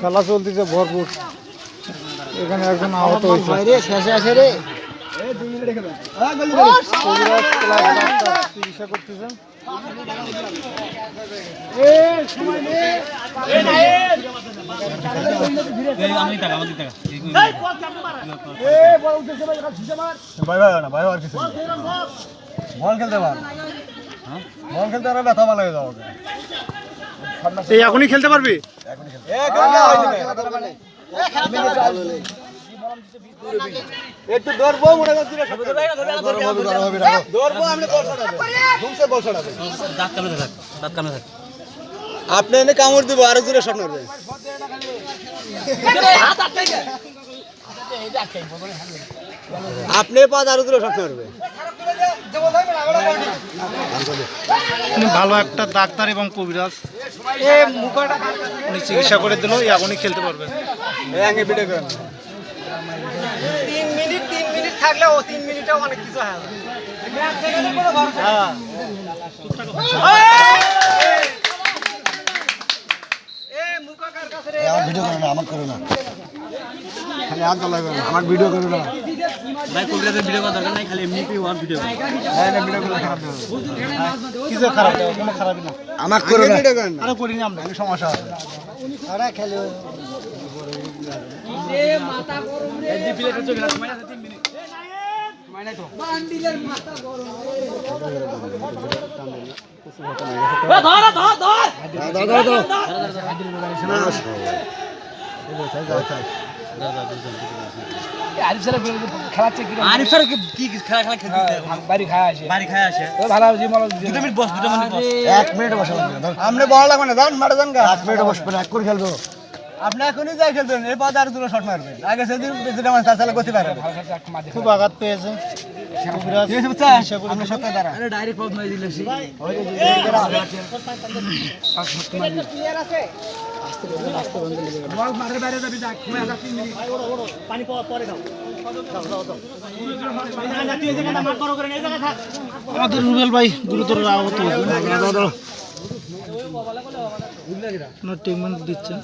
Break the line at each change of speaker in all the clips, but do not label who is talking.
খেলা চলতেছে ভরপুর এখানে একজন আহত হয়েছে চিকিৎসা করতেছেন
ভাই ভাই না ভাই আর কিছু বল খেলতে পার বল খেলতে ব্যথা ভালো হয়ে যাবে
এই এখনই খেলতে পারবি?
একটু ধরবো মনে করছি ধরবো আপনি এনে কামড় দিব আরও জোরে মারবে আপনি পাঁচ আরও জোরে মারবে
ভালো একটা ডাক্তার এবং কবিরাজ। উনি চিকিৎসা করে দিল এখনই খেলতে পারবে।
এই আগে ভিডিও করেন। তিন মিনিট তিন মিনিট থাকলে ও তিন মিনিটে অনেক কিছু হয়। হ্যাঁ।
আমার ভিডিও করো না আমার করো না। খালি হাত লাগবে না। আমার ভিডিও করো। না
কিছু খারাপ দেওয়া কোনো খারাপই না।
আমার করো না।
ভিডিও
আরে করিনি আমরা
সমস্যা আছে দাদা দাদা
আরিফ স্যার কি কি খেলা খেলা বাড়ি খায় আসে। বাড়ি খায় আসে। ভালো দুটো মিনিট বস দুটো মিনিট বস।
এক মিনিট বসে লাগবে
না দাঁড়ান মারা যান গা।
এক মিনিট বসবে না এক করে খেলব।
আপনি এখনই যাই খেলবেন এই পাঁচ আরও জোরে শট মারবেন। আগে সেদিন যেটা আমার চাচালে করতে পারে
খুব আঘাত পেয়েছে। আমাদের রুবেল ভাই গুরুতর আহত হয়েছে। ওনার ট্রিটমেন্ট দিচ্ছে।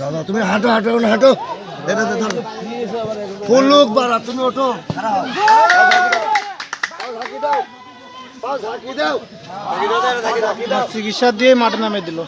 দাদা তুমি হাঁটো হাঁটো এখন হাঁটো। ধর লোক বাড়া তুমি ওঠো।
চিকিৎসা দিয়ে মাঠে নামে দিল।